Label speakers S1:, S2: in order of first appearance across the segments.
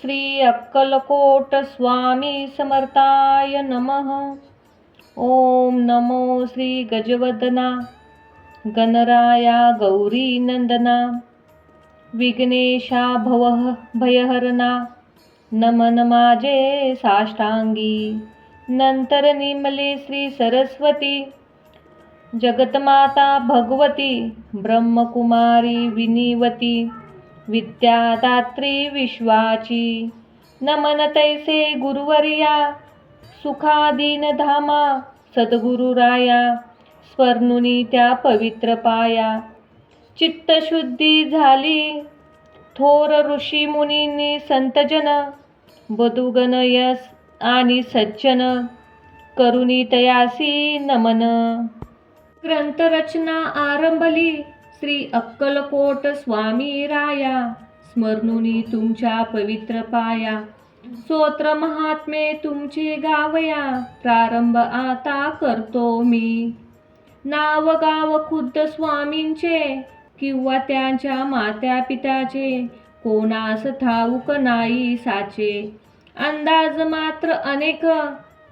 S1: श्री अक्कलकोट स्वामी समर्थाय नमः. ओम नमो श्री गजवदना गणराया गौरी नंदना विघ्नेशा भव भयहरना नमन माझे साष्टांगी. नंतर निमले श्री सरस्वती जगतमाता भगवती ब्रह्मकुमारी विनिवती विद्यादात्री विश्वाची. नमन तैसे गुरुवर्या सुखादीनधामा सद्गुरुराया स्वर्णुनी त्या पवित्र पाया. चित्तशुद्धी झाली थोर ऋषी मुनींनी संतजन बदुगन यस आणि सज्जन करुणी तयासी नमन. ग्रंथरचना आरंभली श्री अक्कलकोट स्वामी राया स्मरणुनी तुमच्या पवित्र पाया. स्तोत्र महात्मे तुमची गावया प्रारंभ आता करतो मी. नाव गाव खुद्द स्वामींचे किंवा त्यांच्या मात्या पित्याचे कोणास ठाऊक नाही साचे. अंदाज मात्र अनेक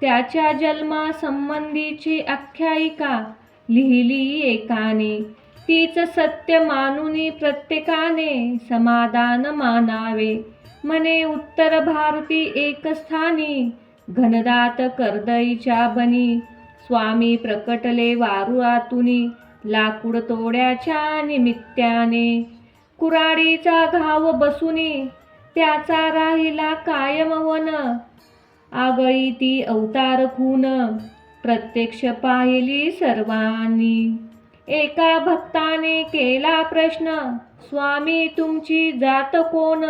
S1: त्याच्या जन्मासंबंधीची आख्यायिका लिहिली एकाने. तीच सत्य मानुनी प्रत्येकाने समाधान मानावे. म्हणे उत्तर भारती एकस्थानी घनदात कर्दईच्या बनी. स्वामी प्रकटले वारुआतुनी लाकूड तोड्याच्या निमित्ताने कुराडीचा घाव बसुनी त्याचा राहिला कायम वन. आगळी ती अवतार खून प्रत्यक्ष पाहिली सर्वांनी. एका भक्ताने केला प्रश्न स्वामी तुमची जात कोण?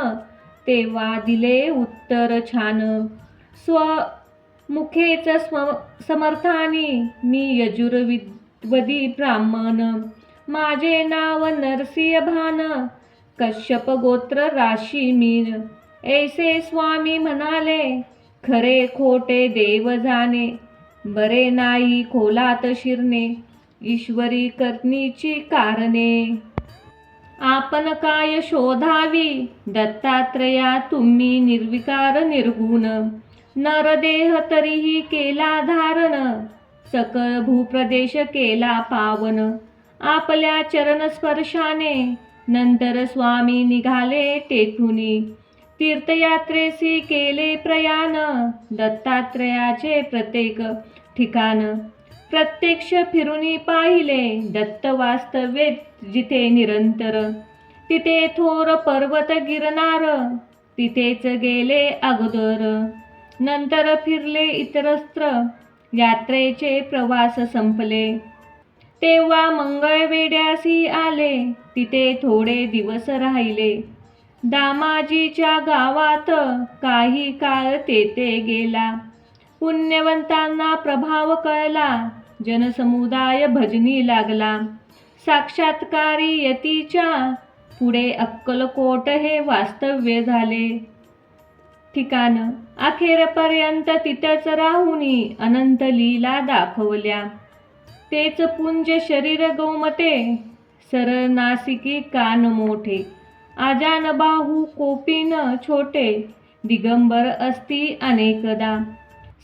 S1: तेव्हा दिले उत्तर छान स्व मुखेच स्व समर्थानी मी यजुर्विद्वदी ब्राह्मण माझे नाव नरसिंह भान कश्यप गोत्र राशी मीन ऐसे स्वामी म्हणाले खरे खोटे देव जाणे बरे नाही खोलात शिरणे ईश्वरी करणीची कारणे. आपण काय शोधावी? दत्तात्रया तुम्ही निर्विकार निर्गुण. नरदेह तरीही केला धारण. सकळ भूप्रदेश केला पावन. आपल्या चरणस्पर्शाने नंतर स्वामी निघाले तेथुनी तीर्थयात्रेसी केले प्रयाण. दत्तात्रयाचे प्रत्येक ठिकाण. प्रत्यक्ष फिरुनी पाहिले दत्त वास्तव्ये जिथे निरंतर तिथे थोर पर्वत गिरणार तिथेच गेले अगोदर. नंतर फिरले इतरस्त्र यात्रेचे प्रवास संपले. तेव्हा मंगळवेड्यासी आले तिथे थोडे दिवस राहिले. दामाजीच्या गावात काही काळ तेथे गेला. पुण्यवंतांना प्रभाव कळला जनसमुदाय भजनी लागला. साक्षात्कारी यतीच्या पुढे अक्कलकोट हे वास्तव्य झाले. ठिकाण अखेरपर्यंत तिथंच राहुनी अनंत लीला दाखवल्या. तेच पुंज शरीर गोमटे सरनासिकी कान मोठे. आजान बाहू कोपीन छोटे दिगंबर असती अनेकदा.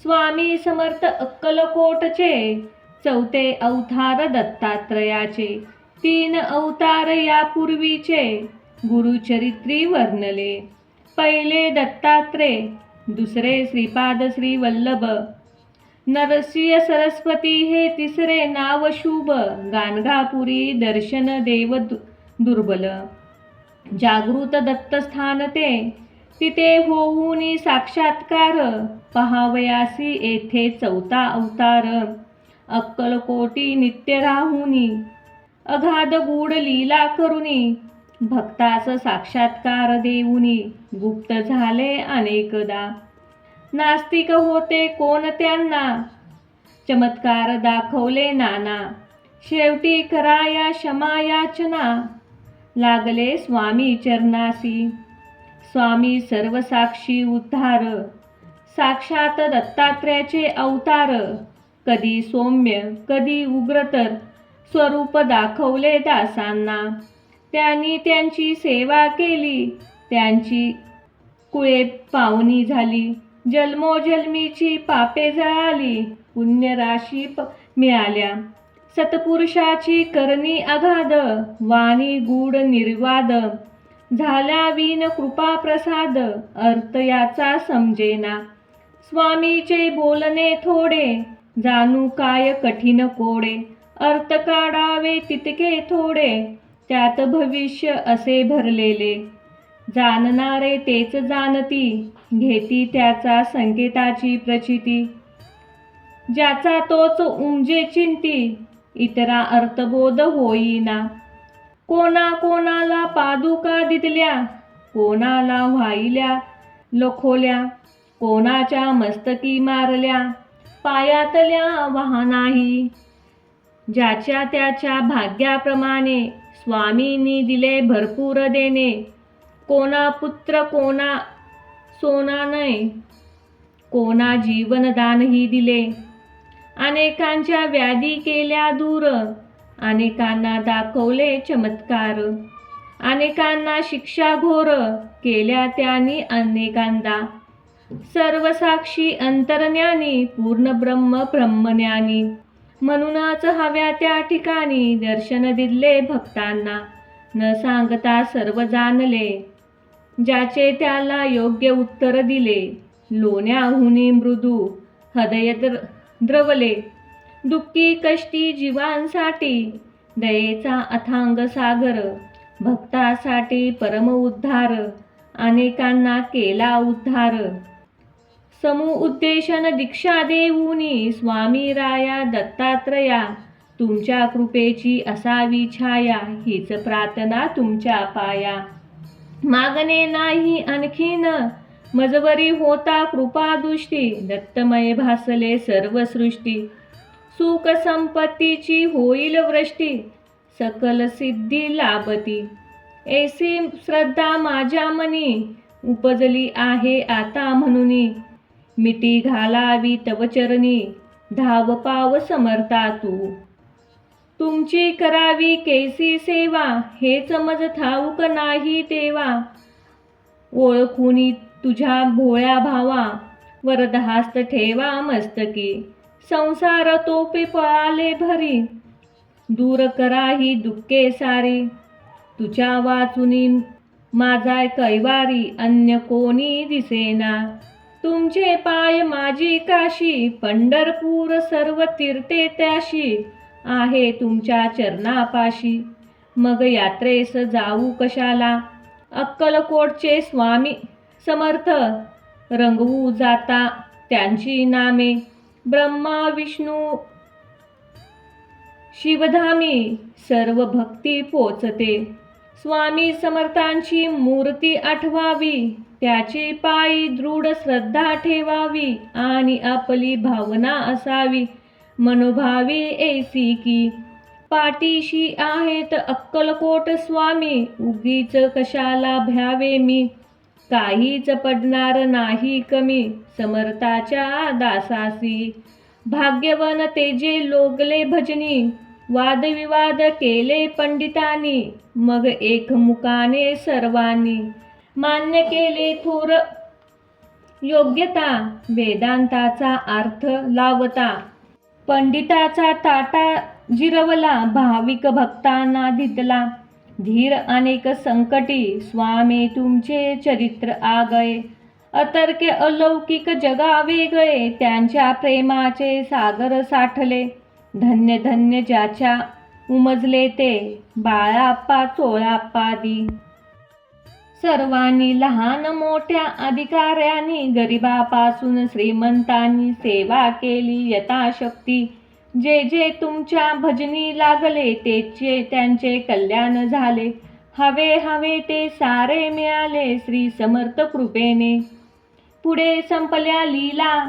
S1: स्वामी समर्थ अक्कलकोटचे चौथे अवतार दत्तात्रयाचे तीन अवतार यापूर्वीचे गुरुचरित्री वर्णले. पहिले दत्तात्रे दुसरे श्रीपाद श्री वल्लभ नरसिंह सरस्वती हे तिसरे नाव शुभ गाणगापुरी दर्शन देव दु- दुर्बल. जागृत दत्तस्थान ते तिथे होऊनी साक्षात्कार पहावयासी येथे चौथा अवतार. अक्कलकोटी नित्य राहुनी अगाध गूढ लीला करुनी भक्तास साक्षात्कार देऊनी गुप्त झाले अनेकदा. नास्तिक होते कोण त्यांना? चमत्कार दाखवले नाना. शेवटी कराया क्षमायाचना. लागले स्वामी चरणासी. स्वामी सर्वसाक्षी उद्धार. साक्षात दत्तात्र्याचे अवतार. कधी सौम्य कधी उग्रतर स्वरूप दाखवले दासांना. त्यांनी त्यांची सेवा केली त्यांची कुळे पावनी झाली जन्मोजन्मीची पापे जळाली पुण्यराशी प मिळाल्या. सत्पुरुषाची करणी अगाध वाणी गूढ निर्वाद. झाल्या विन कृपा प्रसाद अर्थ याचा समजेना. स्वामीचे बोलणे थोडे जाणू काय कठीण कोडे. अर्थ काढावे तितके थोडे त्यात भविष्य असे भरलेले. जाणणारे तेच जाणती घेती त्याचा संकेताची प्रचिती. ज्याचा तोच उमजे चिंती इतरा अर्थबोध होईना. कोणा कोणाला पादुका दिदल्या कोणाला व्हाईल्या लखोल्या कोणाच्या मस्तकी मारल्या. पायातल्या वाहनाही ज्याच्या त्याच्या भाग्याप्रमाणे स्वामींनी दिले भरपूर देणे. कोणा पुत्र कोणा सोना नये कोणा जीवनदानही दिले. अनेकांच्या व्याधी केल्या दूर अनेकांना दाखवले चमत्कार. अनेकांना शिक्षा घोर केल्या त्यांनी अनेकांदा सर्वसाक्षी अंतरज्ञानी पूर्ण ब्रह्म ब्रह्मज्ञानी. म्हणूनच हव्या त्या ठिकाणी दर्शन दिले भक्तांना. न सांगता सर्व जाणले. ज्याचे त्याला योग्य उत्तर दिले. लोण्याहुनी मृदू हृदय द्र- द्रवले. दुःखी कष्टी जीवांसाठी दयेचा अथांग सागर. भक्तासाठी परम उद्धार. अनेकांना केला उद्धार. समुउद्देशन दीक्षा देऊनी स्वामी राया दत्तात्रया तुमच्या कृपेची असावी छाया हीच प्रार्थना तुमच्या पाया. मागणे नाही आणखीन मजवरी होता कृपा दृष्टी दत्तमय भासले सर्व सृष्टी. सुख संपत्तीची होईल वृष्टी सकल सिद्धी लाभती. ऐसी श्रद्धा माझ्या मनी उपजली आहे आता म्हणूनी. मिठी घालावी तव चरणी धाव पाव समर्था तू. तुमची करावी केसी सेवा हेच मज ठाऊक नाही तेवा. ओळखुनी तुझ्या भोळ्या भावा वरदहास्त ठेवा मस्तकी. संसार तोपे पळाले भरी दूर करा ही दुःखे सारी. तुझ्या वाचुनी माझा कैवारी अन्य कोणी दिसेना. तुमचे पाय माझी काशी पंढरपूर सर्व तीर्थे त्याशी आहे तुमच्या चरणापाशी. मग यात्रेस जाऊ कशाला? अक्कलकोटचे स्वामी समर्थ रंगवू जाता त्यांची नामे. ब्रह्मा विष्णू शिवधामी सर्व भक्ती पोचते. स्वामी समर्थांची मूर्ती आठवावी. त्याची पायी दृढ श्रद्धा ठेवावी आणि आपली भावना असावी. मनोभावी ऐसी की पाठीशी आहेत अक्कलकोट स्वामी. उगीच कशाला भ्यावे मी? काहीच पडणार नाही कमी. समर्थाच्या दासासी. भाग्यवन तेजे लोगले भजनी. वादविवाद केले पंडितांनी. मग एकमुखाने सर्वांनी. मान्य केले थोर. योग्यता वेदांताचा अर्थ लावता. पंडिताचा ताटा जिरवला भाविक भक्तांना धितला धीर अनेक संकटी स्वामी तुमचे चरित्र आगळे. अतर्के अलौकिक जगा वेगळे त्यांच्या प्रेमाचे सागर साठले. धन्य धन्य ज्याच्या उमजले ते बाळाप्पा चोळाप्पा दी. सर्वांनी लहान मोठ्या अधिकाऱ्यांनी गरिबापासून श्रीमंतांनी सेवा केली यथाशक्ती. जे जे तुमच्या भजनी लागले तेचे त्यांचे कल्याण झाले. हवे हवे ते सारे मिळाले श्री समर्थ कृपेने. पुढे संपल्या लीला.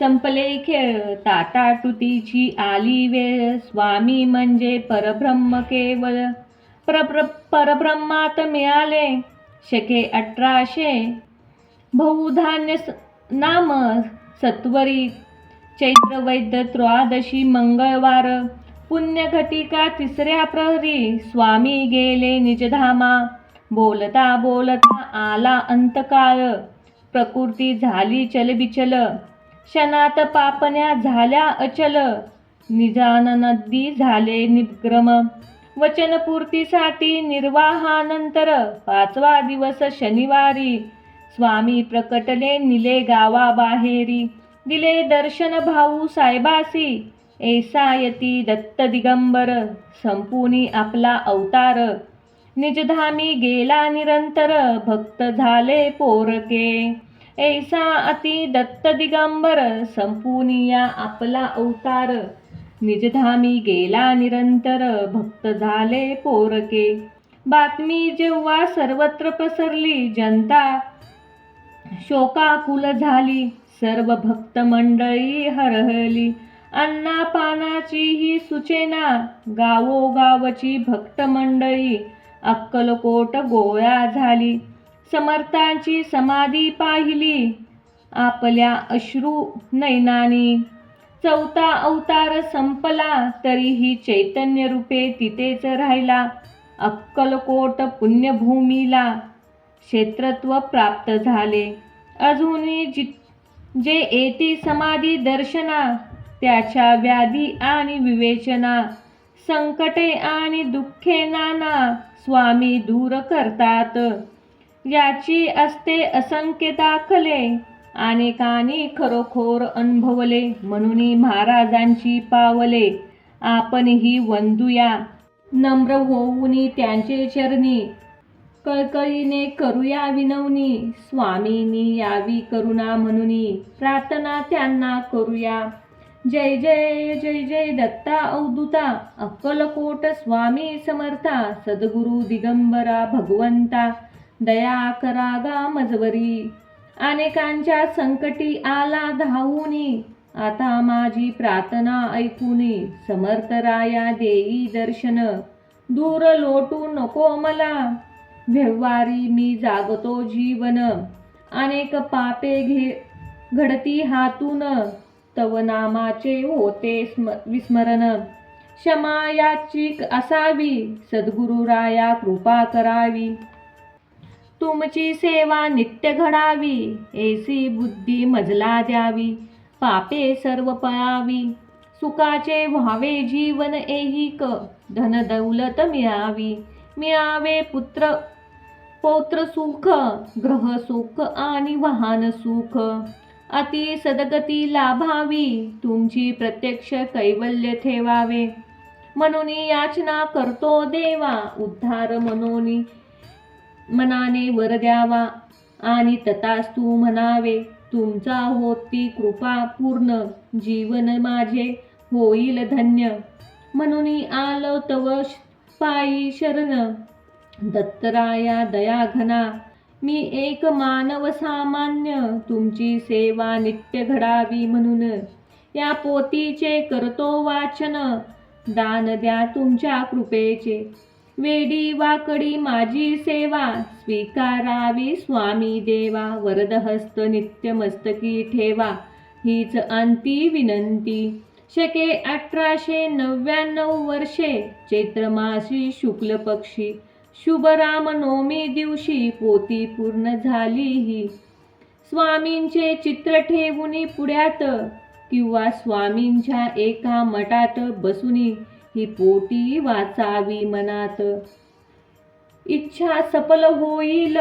S1: संपले खेळ. ताटाटुतीची आली वेळ. स्वामी म्हणजे परब्रह्म केवळ. परब्र परब्रह्मात मिळाले. शके अठराशे बहुधान्य नाम सत्वरी चैत्र वैद्य त्रयोदशी मंगळवार पुण्यघटिका तिसऱ्या प्रहरी स्वामी गेले निजधामा बोलता बोलता आला अंतकाळ प्रकृती झाली चलबिचल क्षणात पापण्या झाल्या अचल निजान नदी झाले निग्रम वचनपूर्तीसाठी निर्वाहानंतर पाचवा दिवस शनिवारी. स्वामी प्रकटले निले गावाबाहेरी. दिले दर्शन भाऊ साहेबासी. ऐसायती दत्त दिगंबर. संपुनी आपला अवतार. निजधामी गेला निरंतर. भक्त झाले पोरके. ऐसा अति दत्त दिगंबर. संपुनिया आपला अवतार. निजधामी गेला निरंतर भक्त झाले पोरके. बातमी जेव्हा सर्वत्र पसरली जनता शोकाकुल झाली. सर्व भक्त मंडळी हरहली. अन्ना पानाची ही सुचेना गावोगावची भक्त मंडळी अक्कलकोट गोळ्या झाली. समर्थांची समाधी पाहिली आपल्या अश्रू नैनानी चौथा अवतार संपला तरीही चैतन्य रूपे तिथेच राहिला. अक्कलकोट पुण्यभूमीला क्षेत्रत्व प्राप्त झाले. अजूनही जि जे येती समाधी दर्शना त्याच्या व्याधी आणि विवेचना संकटे आणि दुःखे नाना स्वामी दूर करतात. याची असते असंख्य दाखले. अनेकांनी खरोखर अनुभवले म्हणून महाराजांची पावले. आपणही वंदूया. नम्र होऊन त्यांचे चरणी. कळकळीने करूया विनवणी. स्वामीनी यावी करुणा म्हणून प्रार्थना त्यांना करूया. जय जय जय जय दत्ता अवधूता अक्कलकोट स्वामी समर्था. सद्गुरु दिगंबरा भगवंता. दया करा गा मजवरी अनेकांच्या संकटी आला धावूनी. आता माझी प्रार्थना ऐकूनी. समर्थराया देई दर्शन. दूर लोटू नको मला. व्यवहारी मी जागतो जीवन. अनेक पापे घे घडती हातून. तव नामाचे होते स्म विस्मरण. क्षमायाची असावी. सद्गुरुराया कृपा करावी. तुमची सेवा नित्य घडावी एसी बुद्धी मजला द्यावी पापे सर्व पळावी. सुखाचे व्हावे जीवन ऐहिक धन दौलत मिळावी. मिळावे पुत्र पौत्र सुख ग्रह सुख आणि वाहन सुख. अति सदगती लाभावी तुमची प्रत्यक्ष कैवल्य ठेवावे. म्हणून याचना करतो देवा उद्धार मनोनी मनाने वर द्यावा. आणि तथास्तु म्हणावे तुमचा होती कृपा पूर्ण जीवन माझे होईल धन्य. म्हणून आलो तव पायी शरण. दत्तराया दया घना मी एक मानव सामान्य तुमची सेवा नित्य घडावी म्हणून. या पोतीचे करतो वाचन दान द्या तुमच्या कृपेचे. वेडी वाकडी माझी सेवा. स्वीकारावी स्वामी देवा. वरदहस्त नित्य मस्तकी ठेवा. हीच अंती विनंती. शके अठराशे नव्याण्णव वर्षे चैत्रमासी शुक्ल पक्षी. शुभरामनवमी दिवशी पोती पूर्ण झाली ही. स्वामींचे चित्र ठेवून पुढ्यात किंवा स्वामींच्या एका मठात बसूनी ही पोटी वाचावी मनात. इच्छा सफल होईल.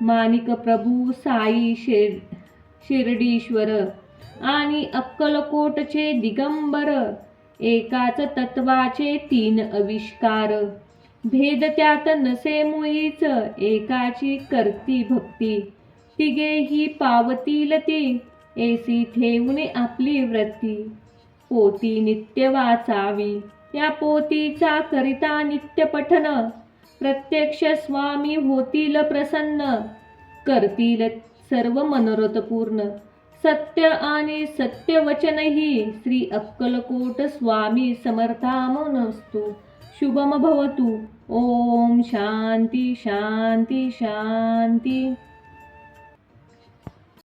S1: माणिक प्रभू साई शेर शिर्डीश्वर आणि अक्कलकोटचे दिगंबर एकाच तत्वाचे तीन आविष्कार. भेद त्यात नसे मुळीच एकाची करती भक्ती. तिघेही पावतील ती एसी ठेवून आपली वृत्ती. पोती नित्य वाचावी. या पोतीचा करिता नित्य पठन. प्रत्यक्ष स्वामी होतील प्रसन्न. करतील सर्व मनोरथ पूर्ण. सत्य आणि सत्य वचनही श्री अक्कलकोट स्वामी समर्थामनस्तु शुभम भवतु. ओम शांती शांती शांती.